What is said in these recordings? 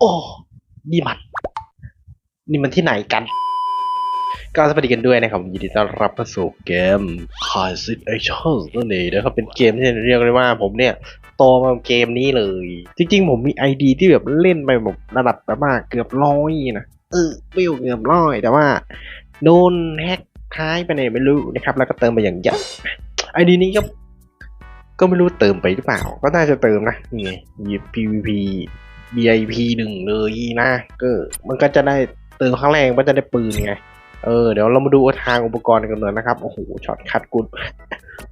โอ้นี่มัน นี่มันที่ไหนกัน ก็สวัสดีกันด้วยนะครับยินดีต้อนรับเข้าสู่เกม c a s i t Action นั่นเองนะครับเป็นเกมที่เรียกได้ว่าผมเนี่ยโตมาเกมนี้เลย จริงๆ ผมมีไอดีที่แบบเล่นไปแบบระดับแบบว่าเกือบร้อยนะเออวิวเกือบร้อยแต่ว่า โดนแฮกคล้ายไปไหนไม่รู้นะครับ แล้วก็เติมไปอย่างเยอะไอดีนี้ก็ก็ไม่รู้เติมไปหรือเปล่า ก็น่าจะเติมนะนี่ไงมี PVP BIP หนึ่งเลยนะก็มันก็จะได้เติมครั้งแรกมันจะได้ปืนไง เออเดี๋ยวเรามาดูทางอุปกรณ์กันหน่อยนะครับ โอ้โหช็อตคัดกุด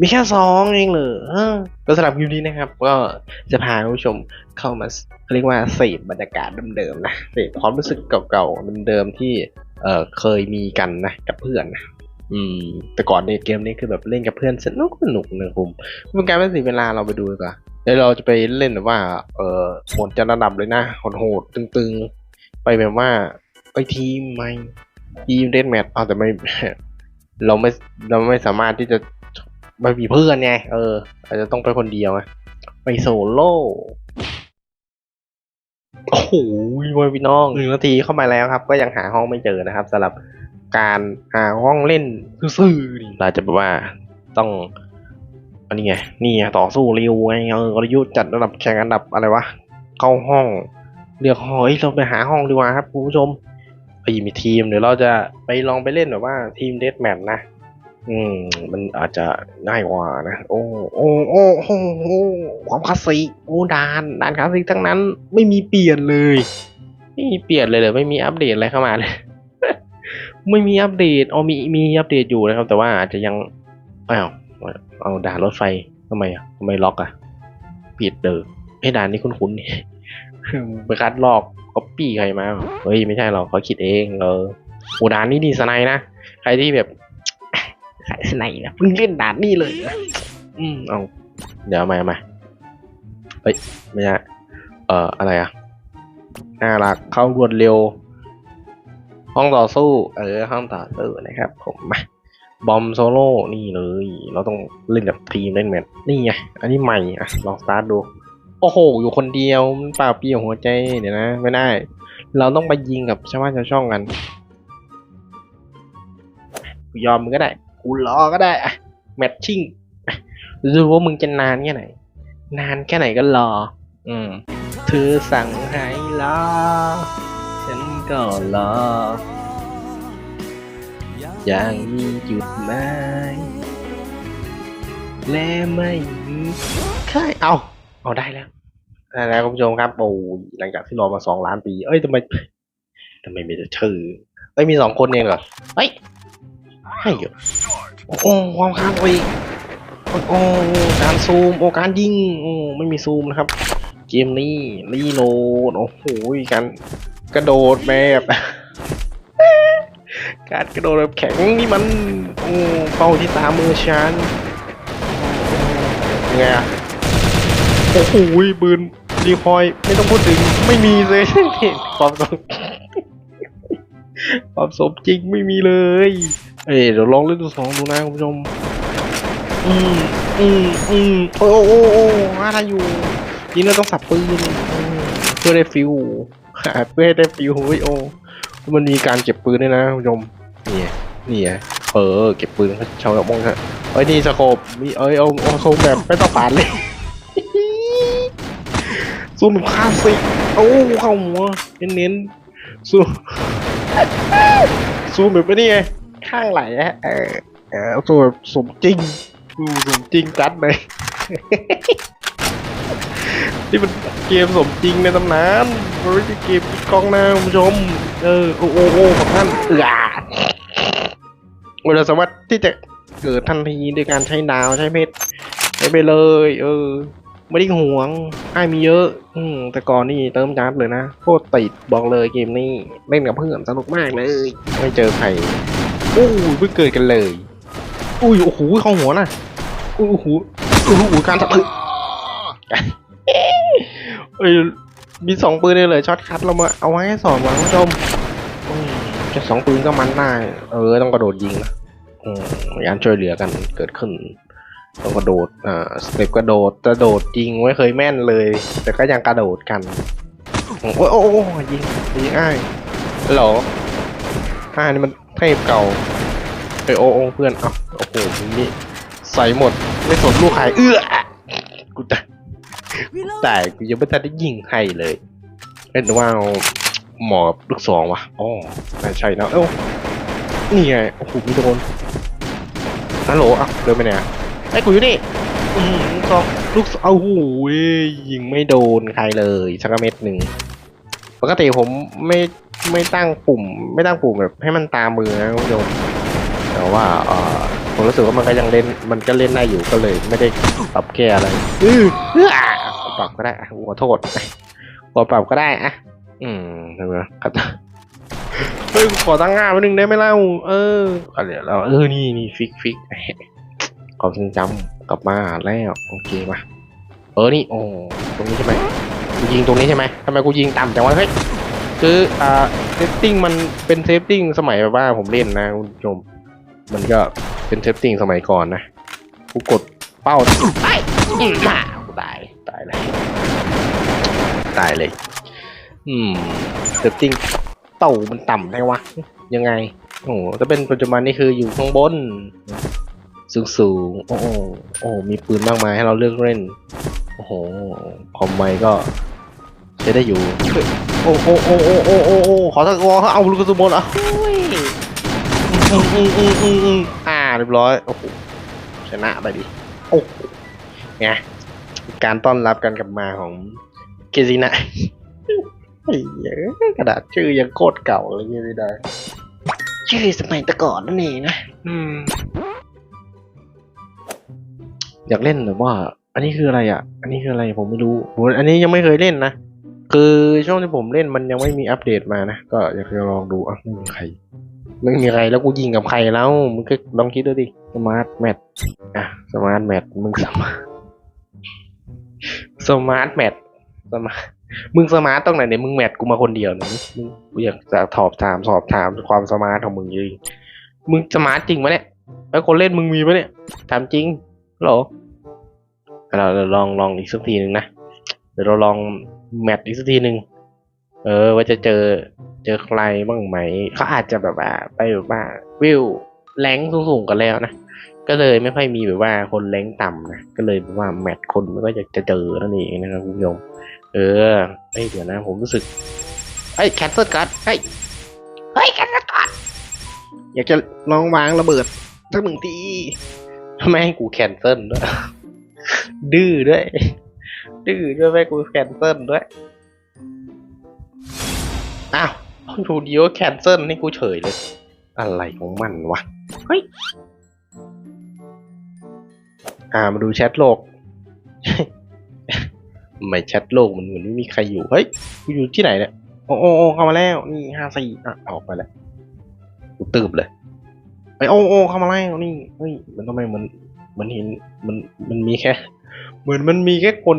มีแค่สองเองเหรอเออก็สำหรับคลิปนี้นะครับ ก็จะพาผู้ชมเข้ามาเรียกว่าเสพบรรยากาศเดิมๆนะเสพความรู้สึกเก่าๆเดิมๆที่เออเคยมีกันนะกับเพื่อนนะอืม แต่ก่อนในยเกมนี้คือแบบเล่นกับเพื่อนสนุกสนุกนะผมเป็นการไม่เสียเวลาเราไปดูดีกว่า เดี๋ยวเราจะไปเล่นแบบว่า เออโหดจะระดับเลยนะโหดๆตึงๆ ไปแบบว่า ไปทีมไหมทีมเดนแมทเอาแต่ไม่ เราไม่เราไม่สามารถที่จะไม่มีเพื่อนไงเออ อาจจะต้องไปคนเดียวไงไปโซโล่โอ้โหวพี่น้องหนึ่งนาทีเข้ามาแล้วครับ ก็ยังหาห้องไม่เจอนะครับสำหรับการหาห้องเล่นซื่อๆนี่เราจะแบบว่าต้อง อันนี้ไงนี่ไงต่อสู้ร็วไงเออกลยุทธ์จัดระดับแข่งอันดับอะไรวะเข้าห้องเลือกห้องเฮ้ยเราไปหาห้องดีกว่าครับคุณผู้ชมไปมีทีมเดี๋ยวเราจะไปลองไปเล่นแบบว่าทีมเดสแมทนะ อืม มันอาจจะง่ายกว่านะ โอ้โอ้โอ้โอ้โอ้ความคลาสสิกโอ้ดานดานคลาสสิกทั้งนั้น ไม่มีเปลี่ยนเลยไม่มีเปลี่ยนเลยเลยไม่มีอัปเดตอะไรเข้ามาเลย ไม่มีอัปเดตอ๋อมีมีอัปเดตอยู่นะครับ แต่ว่าอาจจะยังอ้าว เอาด่านรถไฟทำไมอะทำไมล็อกอะปิดเด้อไอ้ด่านนี้คุ้นๆนี่ไปคัดลอกก๊อปปี้ใครมาเฮ้ยไม่ใช่หรอกเขาคิดเองเออโอ้ด่านนี้ดีสไนด์นะใครที่แบบขายสไนด์นะเพิ่งเล่นด่านนี้เลยนะอืมเอาเดี๋ยวเอามาเอามาเฮ้ยไม่ใช่เอ่ออะไรอะน่ารักเข้ารวดเร็ว ห้องต่อสู้เออห้องต่อสู้นะครับ ผมมา บอมโซโล่นี่เลย เราต้องเล่นแบบทีมเล่นแมทนี่ไง อันนี้ใหม่อะลองสตาร์ทดู โอ้โห อยู่คนเดียวมันเปล่าเปลี่ยวหัวใจเดี๋ยวนะ ไม่ได้ เราต้องไปยิงกับชาวบ้านชาวช่องกันกูยอมมึงก็ได้กูรอก็ได้อะแมทชิ่งอะดูว่ามึงจะนานแค่ไหน นานแค่ไหนก็รอ อืมเธอสั่งให้รอฉันก็รอ อย่างมีจุดหมายและไม่มีค่ายเอาเอาได้แล้วได้แล้วคุณผู้ชมครับโอ้หลังจากที่รอมาสองล้านปี เอ้ยทำไมทำไมมีแต่ชื่อเอ้ยมีสองคนเองเหรอเฮ้ยให้เหรอโอ้ความค้างไปโอ้การซูมโอ้การยิงโอ้ไม่มีซูมนะครับ เกมนี้รีโหลดโอ้โหการกระโดดแบบ การกระโดดแบบแข็งนี่มันโอ้เป้าที่ตามือฉันยังไงอะโอ้โหปืนรีคอยไม่ต้องพูดถึงไม่มีเลยความสมความสมจริงไม่มีเลย เอ้เดี๋ยวลองเล่นตัวสองดูนะคุณผู้ชมอืมอืมอืมโอ้โอ้โอ้โอ้อะไรอยู่ยิงเราต้องสับปืนเพื่อได้ฟิวเพื่อให้ได้ฟิวเฮ้ยโอ้ มันมีการเก็บปืนด้วยนะคุณผู้ชมนี่ไงนี่ไงเออเก็บปืนเขาชาวกระมงฮะเอ้ยนี่สโคปมีเอ้ยเอาเอาโคมแบบไม่ต้องปาดเลยซูมแบบคลาสสิกโอ้เข้าหัวเน้นๆซูมซูมแบบนี่ไงข้างไหลอะเออเออซูมแบบสมจริงซูมสมจริงจัดเลย นี่มันเกมสมจริงในตำนานมันไม่ใช่เกมกล้องหน้าคุณผู้ชม เออโอ้โอ้โอ้ของท่านเอือเราสามารถที่จะเกิดทันทีด้วยการใช้ดาวใช้เพชรใช้ไปเลย เออ ไม่ได้ห่วงไอ้มีเยอะ อืมแต่ก่อนนี่เติมจัดเลยนะโคตรติดบอกเลยเกมนี้เล่นกับเพื่อนสนุกมากเลย ไม่เจอใครอู้ยเพิ่งเกิดกันเลยอุ้ยโอ้โหเข้าหัวนะอุ้ยโอ้โหโอ้โหการสะอึก เอ้ยมีสองปืนเลยเลยช็อตคัทเรามาเอาไว้ให้สอนวางผู้ชมอืมแค่สองปืนก็มันได้ เออ ต้องกระโดดยิงนะอืมยานช่วยเหลือกันเกิดขึ้น ต้องกระโดด อ่า สเต็ปกระโดดกระโดดจริงไม่เคยแม่นเลย แต่ก็ยังกระโดดกัน โอ้ยโอ้ยโอ้ยยิงยิงอ้ายฮัลโหลอ้ายนี่มันเทพเก่าเอ้ยโอ้โอ้เพื่อน เอ้าโอ้โหมึงนี่ใส่หมด ไม่สนลูกใครเอื้อกูตาย แต่กูยังไม่ทันได้ยิงใครเลยเล่นว่าหมอบลูกสองวะอ๋อใช่แล้วเอ้านี่ไงโอ้โหมีโดนฮัลโหลอะเดินไปไหนไอ้กูอยู่นี่อืมลูกสองลูกสองเอาหูยยิงไม่โดนใครเลยสักเม็ดหนึ่งปกติผมไม่ไม่ตั้งปุ่ม ไม่ตั้งปุ่มแบบให้มันตามมือนะคุณผู้ชมแต่ว่าเออผมรู้สึกว่ามันก็ยังเล่นมันก็เล่นได้อยู่ก็เลย ไม่ได้ปรับแก้อะไรอื้อเอื้อ ปรับก็ได้อะขอโทษขอปรับก็ได้อะอืมใช่ไมครับเฮ้ยขอตั้งงานไว้หนึ่งได้ไหมเล่าเออเอาเดี๋ยวเราเออนี่นี่ฟิกฟิกความทรงจำกลับมาแล้วโอเคมาเออนี่โอ้ตรงนี้ใช่ไหมกูยิงตรงนี้ใช่ไหมทำไมกูยิงต่ำจังวะเฮ้ยคืออ่าเซฟติ้งมันเป็นเซฟติ้งสมัยแบบว่าผมเล่นนะคุณผู้ชมมันก็เป็นเซฟติ้งสมัยก่อนนะกูกดเป้าไอ้ เลย ตายเลย อืมเซฟติ้งเต่ามันต่ำได้วะ ยังไง โอ้โหถ้าเป็นปัจจุบันนี่คืออยู่ข้างบน สูงสูงโอ้โหโอ้มีปืนมากมายให้เราเลือกเล่น โอ้โห คอมไมก็ใช้ได้อยู่ โอ้โอ้โอ้โอ้โอ้โอ้โอ้ขอสักวอเอาลูกกระสุนหมดอะเฮ้ยอืมอืมอืมอืมอืมอ่าเรียบร้อย โอ้โห ชนะไปดิ โอ้โหไง การต้อนรับการกลับมาของเกซินะไอ้เหี้ยกระดาษชื่อยังโคตรเก่าเลยยังไม่ได้ชื่อสมัยแต่ก่อนนั่นเองนะอืมอยากเล่นแต่ว่า อันนี้คืออะไรอะ อันนี้คืออะไรผมไม่รู้ผมอันนี้ยังไม่เคยเล่นนะคือช่วงที่ผมเล่นมันยังไม่มีอัปเดตมานะก็อยากจะลองดูอะไม่มีใครไม่มีใครแล้วกูยิงกับใครแล้วมึงก็ลองคิดดูดิสมาร์ทแมทอะสมาร์ทแมทมึงสมาร์ท สมาร์ทแมทสมาร์ทมึงสมาร์ทตรงไหนเนี่ยมึงแมทกูมาคนเดียวนี่ยมึงกูอยากจะสอบถามสอบถามความสมาร์ทของมึงจริงมึงสมาร์ทจริงปะเนี่ยแล้วคนเล่นมึงมีปะเนี่ยถามจริงหรอเราลองลองอีกสักทีหนึ่งนะเดี๋ยวเราลองแมทอีกสักทีหนึ่งเออ ว่าจะเจอเจอใครบ้างไหมเขาอาจจะแบบว่าไปแบบว่าวิว แรงสูงๆกันแล้วนะ ก็เลยไม่ค่อยมีแบบว่าคนแรงต่ำนะ ก็เลยแบบว่าแมทคนมันก็อยากจะเจอนั่นเองนะครับคุณผู้ชม เออเอ้ยเดี๋ยวนะ ผมรู้สึกเอ้ยแคนเซิลก่อนเฮ้ย เฮ้ยแคนเซิลก่อนอยากจะลองวางระเบิดสักหนึ่งทีทำไมให้กูแคนเซิลด้วย ดื้อด้วย ดื้อด้วยแม่ให้กูแคนเซิลด้วยอ้าวดูดีว่าแคนเซิลนี่กูเฉยเลย อะไรของมันวะ เฮ้ย อ่ามาดูแชทโลก ไม่แชทโลกมันเหมือนไม่มีใครอยู่ เฮ้ย กูอยู่ที่ไหนเนี่ย โอ้โอ้เข้ามาแล้ว นี่ห้าสี่อะออกไปแล้ว กูตืบเลยไอโอ้โอ้เข้ามาแล้วนี่ เฮ้ย มันทำไมมัน มันเห็น มัน มันมีแค่ เหมือนมันมีแค่คน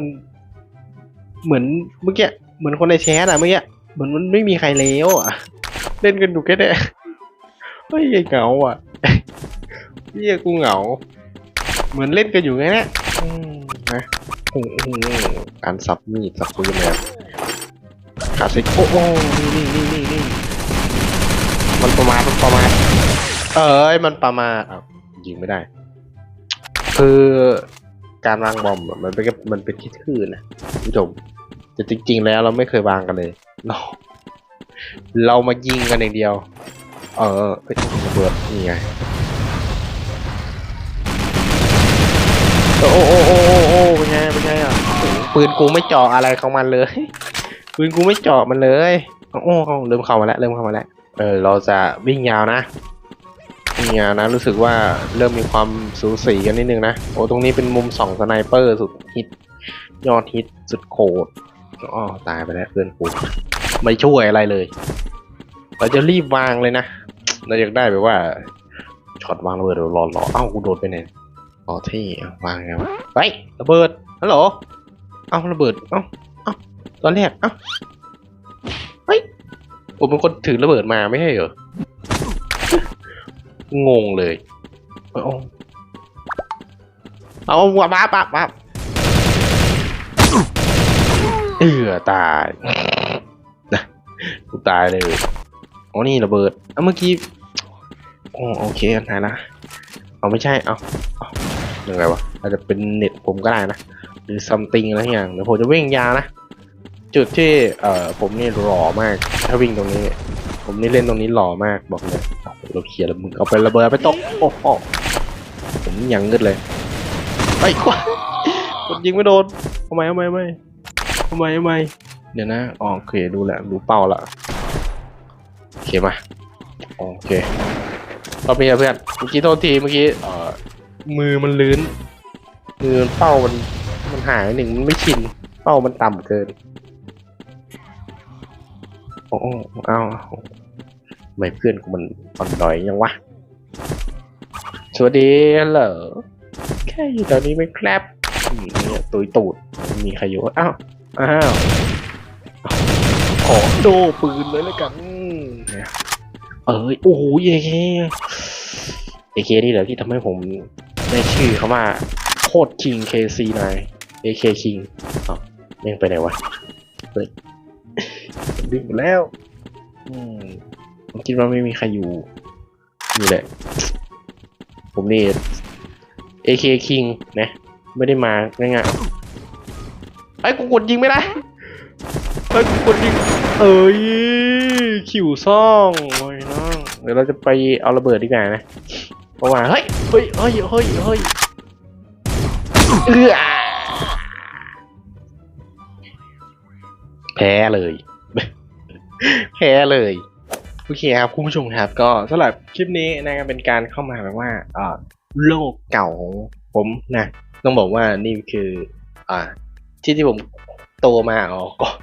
เหมือนเมื่อกี้ เหมือนคนในแชทอะเมื่อกี้ เหมือนมันไม่มีใครแล้วอะเล่นกันอยู่แค่เนี้ยเฮ้ยเหงาอะ เฮียกูเหงา เหมือนเล่นกันอยู่ไงเนี่ยอืมนะโอ้โหการสับมีดสับปืนเลยอะขาสิโอ้โหนี่นี่นี่นี่นี่มันประมาณมันประมาณเอ้ยมันประมาณอ้าวยิงไม่ได้ คือการวางบอมอะมันเป็นแค่มันเป็นที่ทื่อนะคุณผู้ชมแต่จริง ๆ แล้วเราไม่เคยวางกันเลยเราเรามายิงกันอย่างเดียว เออเอ้ยระเบิดนี่ไง โอ้โอ้โอ้โอ้เป็นไงเป็นไงอะปืนกูไม่เจาะอะไรของมันเลย ปืนกูไม่เจาะมันเลยโอ้เริ่มเข้ามาแล้วเริ่มเข้ามาแล้วเออเราจะวิ่งยาวนะวิ่งยาวนะ รู้สึกว่าเริ่มมีความสูสีกันนิดนึงนะโอ้ตรงนี้เป็นมุมสองสไนเปอร์สุดฮิตยอดฮิตสุดโคตรอ๋อตายไปแล้วเพื่อนกูไม่ช่วยอะไรเลยเราจะรีบวางเลยนะเราอยากได้แบบว่าช็อตวางระเบิดรอรอเอ้ากูโดดไปไหน อ๋อที่วางไงวะเฮ้ยระเบิดฮัลโหลเอาระเบิดเอาเอาตอนแรกเอาเฮ้ยผมเป็นคนถือระเบิดมาไม่ใช่เหรองงเลยเอาเอาเอาวัวบ้าบ้าบ้าเออตายกูตายเลยอ๋อนี่ระเบิดเอะเมื่อกี้อ๋อโอเคไหนนะเอาไม่ใช่เอาเอา ยังไงวะอาจจะเป็นเน็ตผมก็ได้นะ หรือซัมติงอะไรอย่างเดี๋ยวผมจะวิ่งยาวนะ จุดที่เอ่อผมนี่หล่อมาก ถ้าวิ่งตรงนี้ ผมนี่เล่นตรงนี้หล่อมากบอกเลยเราเคลียร์แล้วมึงเอาไประเบิดไปตบโอ้โหผมยังงึดเลยไปกว่ากดยิงไม่โดนทำไมทำไมทำไมทำไมทำไมเดี๋ยวนะอ๋อโอเคดูแหละดูเป้าละโอเคมาโอเครอบนี้เพื่อนเมื่อกี้โทษทีเมื่อกี้เอ่อ มือมันลื้น มือมันเป้ามันมันหายหนึ่งมันไม่ชิน เป้ามันต่ำเกิน โอ้โอ้เอาไม่เพื่อนกูมันอ่อนดอยยังวะ สวัสดีเหรอแค่อยู่แถวนี้ไหมครับอืมเนี่ยตุยตูด มีใครอยู่อ้าวอ้าว ขอโดปืนเลยแล้วกันเนี่ยเอ้ย โอ้โหเอเคเอเคนี่แหละที่ทำให้ผม ได้ชื่อเขาว่าโคตรคิง KC9 AK King อ้าวแม่งไปไหนวะเฮ้ยดึงหมดแล้ว อืมผมคิดว่าไม่มีใครอยู่นี่แหละ ผมนี่ AK King นะ ไม่ได้มาง่ายๆไอ้กูกดยิงไม่ได้ไอ้ยกูกดยิง เอ้ยขิวซ่องโอ้ยน้อง เดี๋ยวเราจะไปเอาระเบิดดีกว่านะ เพราะว่าเฮ้ยเฮ้ยเฮ้ยเฮ้ยเฮ้ยเอื้อแพ้เลย แพ้เลยโอเคครับคุณผู้ชมครับ ก็สำหรับคลิปนี้นะครับเป็นการเข้ามาแบบว่าเอ่อโลกเก่าของผมนะ ต้องบอกว่านี่คือ อ่า ที่ที่ผมโตมาอ๋อก่อน